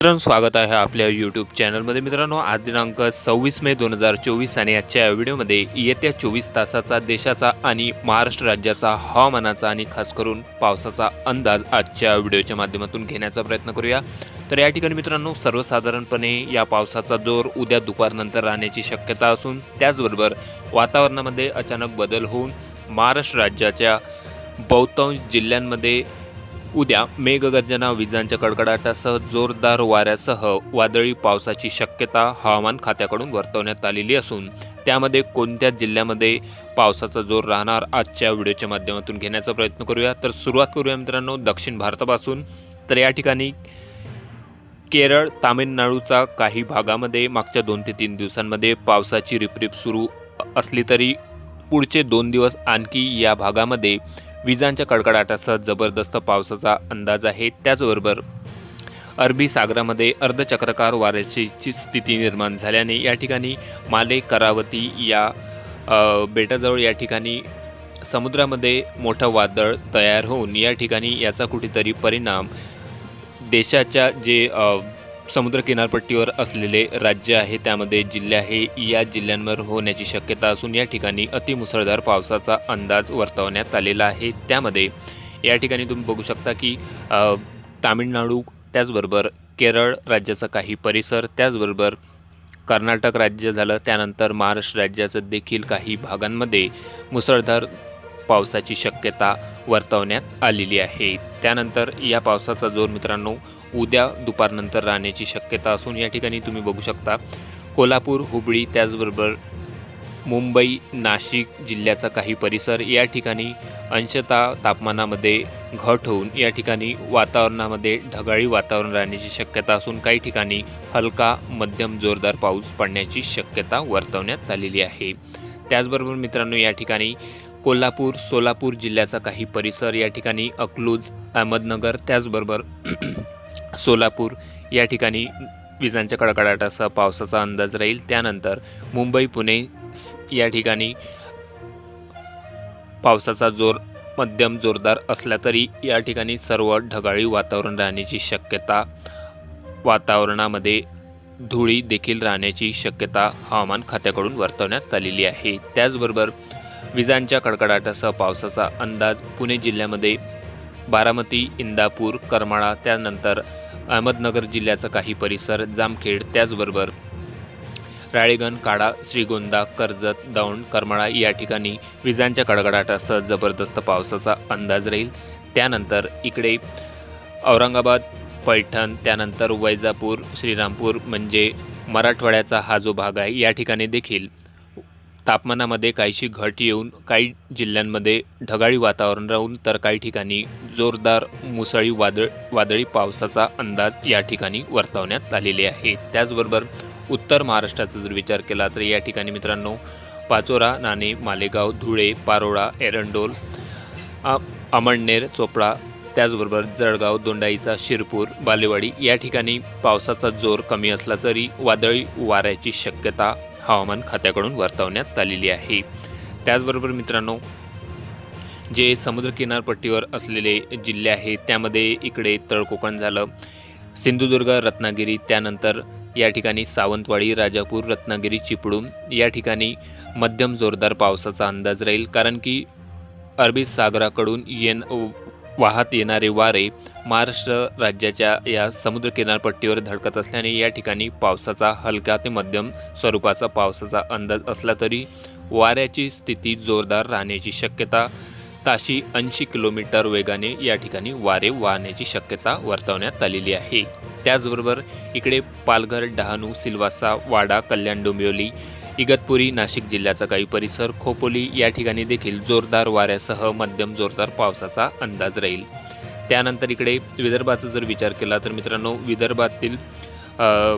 मित्रांनो स्वागत आहे आपल्या यूट्यूब चॅनलमध्ये मित्रांनो आज दिनांक सव्वीस मे दोन हजार चोवीस आणि आजच्या या व्हिडिओमध्ये येत्या चोवीस तासाचा देशाचा आणि महाराष्ट्र राज्याचा हवामानाचा आणि खास करून पावसाचा अंदाज आजच्या व्हिडिओच्या माध्यमातून घेण्याचा प्रयत्न करूया. तर या ठिकाणी मित्रांनो सर्वसाधारणपणे या पावसाचा जोर उद्या दुपारनंतर राहण्याची शक्यता असून त्याचबरोबर वातावरणामध्ये अचानक बदल होऊन महाराष्ट्र राज्याच्या बहुतांश जिल्ह्यांमध्ये उद्या मेघगर्जना विजांच्या कडकडाटासह जोरदार वाऱ्यासह वादळी पावसाची शक्यता हवामान खात्याकडून वर्तवण्यात आलेली असून त्यामध्ये कोणत्या जिल्ह्यामध्ये पावसाचा जोर राहणार आजच्या व्हिडिओच्या माध्यमातून घेण्याचा प्रयत्न करूया. तर सुरुवात करूया मित्रांनो दक्षिण भारतापासून. तर या ठिकाणी केरळ तामिळनाडूचा काही भागामध्ये मागच्या दोन ते तीन दिवसांमध्ये पावसाची रिपरिप सुरू असली तरी पुढचे दोन दिवस आणखी या भागामध्ये विजांच्या कडकडाटासह जबरदस्त पावसाचा अंदाज आहे. त्याचबरोबर अरबी सागरामध्ये अर्धचक्रकार वाऱ्याची स्थिती निर्माण झाल्याने या ठिकाणी माले करावती या बेटाजवळ या ठिकाणी समुद्रामध्ये मोठं वादळ तयार होऊन या ठिकाणी याचा कुठेतरी परिणाम देशाच्या जे समुद्र किनारपट्टीवर असलेले राज्य आहे त्यामध्ये जिल्हे आहे. या जिल्ह्यांवर होण्याची शक्यता असून या ठिकाणी अतिमुसळधार पावसाचा अंदाज वर्तवण्यात आलेला आहे. त्यामध्ये या ठिकाणी तुम्ही बघू शकता की तामिळनाडू त्याचबरोबर केरळ राज्याचा काही परिसर त्याचबरोबर कर्नाटक राज्य झालं त्यानंतर महाराष्ट्र राज्याचं देखील काही भागांमध्ये मुसळधार पावसाची शक्यता वर्तवण्यात आलेली आहे. त्यानंतर या पावसाचा जोर मित्रांनो उद्या दुपारनंतर राहण्याची शक्यता असून या ठिकाणी तुम्ही बघू शकता कोल्हापूर हुबळी त्याचबरोबर मुंबई नाशिक जिल्ह्याचा काही परिसर या ठिकाणी अंशतः तापमानामध्ये घट होऊन या ठिकाणी वातावरणामध्ये ढगाळी वातावरण राहण्याची शक्यता असून काही ठिकाणी हलका मध्यम जोरदार पाऊस पडण्याची शक्यता वर्तवण्यात आलेली आहे. त्याचबरोबर मित्रांनो या ठिकाणी कोल्हापूर सोलापूर जिल्ह्याचा काही परिसर या ठिकाणी अकलूज अहमदनगर त्याचबरोबर सोलापूर या ठिकाणी विजांच्या कडकडाटासह पावसाचा अंदाज राहील. त्यानंतर मुंबई पुणे स- या ठिकाणी पावसाचा जोर मध्यम जोरदार असला तरी या ठिकाणी सर्व ढगाळी वातावरण राहण्याची शक्यता वातावरणामध्ये धुळी देखील राहण्याची शक्यता हवामान खात्याकडून वर्तवण्यात आलेली आहे. त्याचबरोबर विजांच्या कडकडाटासह पावसाचा अंदाज पुणे जिल्ह्यामध्ये बारामती इंदापूर करमाळा त्यानंतर अहमदनगर जिल्ह्याचा काही परिसर जामखेड त्याचबरोबर राळेगण काडा श्रीगोंदा कर्जत दौंड करमाळा या ठिकाणी विजांच्या कडकडाटासह जबरदस्त पावसाचा अंदाज राहील. त्यानंतर इकडे औरंगाबाद पैठण त्यानंतर वैजापूर श्रीरामपूर म्हणजे मराठवाड्याचा हा जो भाग आहे या ठिकाणी देखील तापमानामध्ये काहीशी घट येऊन काही जिल्ह्यांमध्ये ढगाळी वातावरण राहून तर काही ठिकाणी जोरदार मुसळी वादळ वादळी पावसाचा अंदाज या ठिकाणी वर्तवण्यात आलेले आहे. त्याचबरोबर उत्तर महाराष्ट्राचा जर विचार केला तर या ठिकाणी मित्रांनो पाचोरा नाणे मालेगाव धुळे पारोळा एरंडोल अमळनेर चोपडा त्याचबरोबर जळगाव दोंडाईचा शिरपूर बालेवाडी या ठिकाणी पावसाचा जोर कमी असला तरी वादळी वाऱ्याची शक्यता हवामान खात्याकडून वर्तवण्यात आलेली आहे. त्याचबरोबर मित्रांनो जे समुद्र किनारपट्टीवर असलेले जिल्हे आहेत त्यामध्ये इकडे तळकोकण झालं. सिंधुदुर्ग रत्नागिरी त्यानंतर या ठिकाणी सावंतवाडी राजापूर रत्नागिरी चिपळूण या ठिकाणी मध्यम जोरदार पावसाचा अंदाज राहील. कारण की अरबी सागराकडून येन वाहत येणारे वारे महाराष्ट्र राज्याच्या या समुद्र किनारपट्टीवर धडकत असल्याने या ठिकाणी पावसाचा हलका ते मध्यम स्वरूपाचा पावसाचा अंदाज असला तरी वाऱ्याची स्थिती जोरदार राहण्याची शक्यता ताशी ऐंशी किलोमीटर वेगाने या ठिकाणी वारे वाहण्याची शक्यता वर्तवण्यात आलेली आहे. त्याचबरोबर इकडे पालघर डहाणू सिल्वासा वाडा कल्याण डोंबिवली इगतपुरी नाशिक जिल्ह्याचा काही परिसर खोपोली या ठिकाणी देखील जोरदार वाऱ्यासह मध्यम जोरदार पावसाचा अंदाज राहील. त्यानंतर इकडे विदर्भाचा जर विचार केला तर मित्रांनो विदर्भातील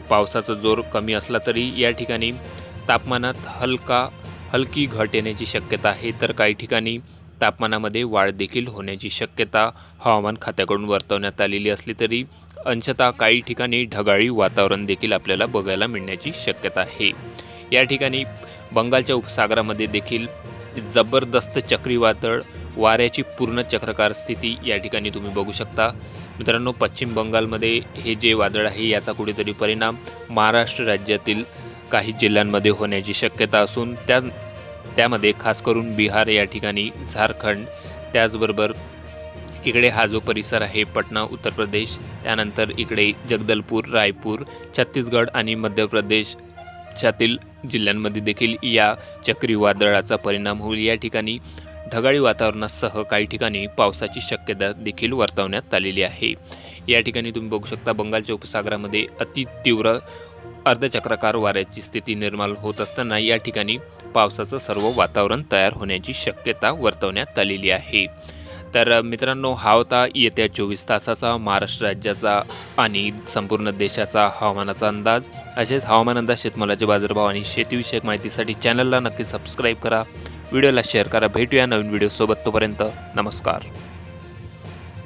पावसाचा जोर कमी असला तरी या ठिकाणी तापमानात हलका हलकी घट येण्याची शक्यता आहे. तर काही ठिकाणी तापमानामध्ये वाढ देखील होण्याची शक्यता हवामान खात्याकडून वर्तवण्यात आलेली असली तरी अंशतः काही ठिकाणी ढगाळी वातावरण देखील आपल्याला बघायला मिळण्याची शक्यता आहे. या ठिकाणी बंगालच्या उपसागरामध्ये देखील जबरदस्त चक्रीवादळ वाऱ्याची पूर्ण चक्रकार स्थिती या ठिकाणी तुम्ही बघू शकता. मित्रांनो पश्चिम बंगालमध्ये हे जे वादळ आहे याचा कुठेतरी परिणाम महाराष्ट्र राज्यातील काही जिल्ह्यांमध्ये होण्याची शक्यता असून त्या त्यामध्ये खास करून बिहार या ठिकाणी झारखंड त्याचबरोबर इकडे हा जो परिसर आहे पटना उत्तर प्रदेश त्यानंतर इकडे जगदलपूर रायपूर छत्तीसगड आणि मध्य प्रदेशातील जिल्ह्यांमध्ये देखील या चक्रीवादळाचा परिणाम होईल. या ठिकाणी ढगाळी वातावरणासह काही ठिकाणी पावसाची शक्यता देखील वर्तवण्यात आलेली आहे. या ठिकाणी तुम्ही बघू शकता बंगालच्या उपसागरामध्ये अति तीव्र अर्धचक्राकार वाऱ्याची स्थिती निर्माण होत असताना या ठिकाणी पावसाचं सर्व वातावरण तयार होण्याची शक्यता वर्तवण्यात आलेली आहे. तर मित्रांनो हा होता येत्या चोवीस तासाचा महाराष्ट्र राज्याचा आणि संपूर्ण देशाचा हवामानाचा अंदाज. असेच हवामान अंदाज शेतमालाचे बाजारभाव आणि शेतीविषयक माहितीसाठी चॅनलला नक्की सबस्क्राईब करा. व्हिडिओला शेअर करा. भेटूया नवीन व्हिडिओसोबत तोपर्यंत नमस्कार.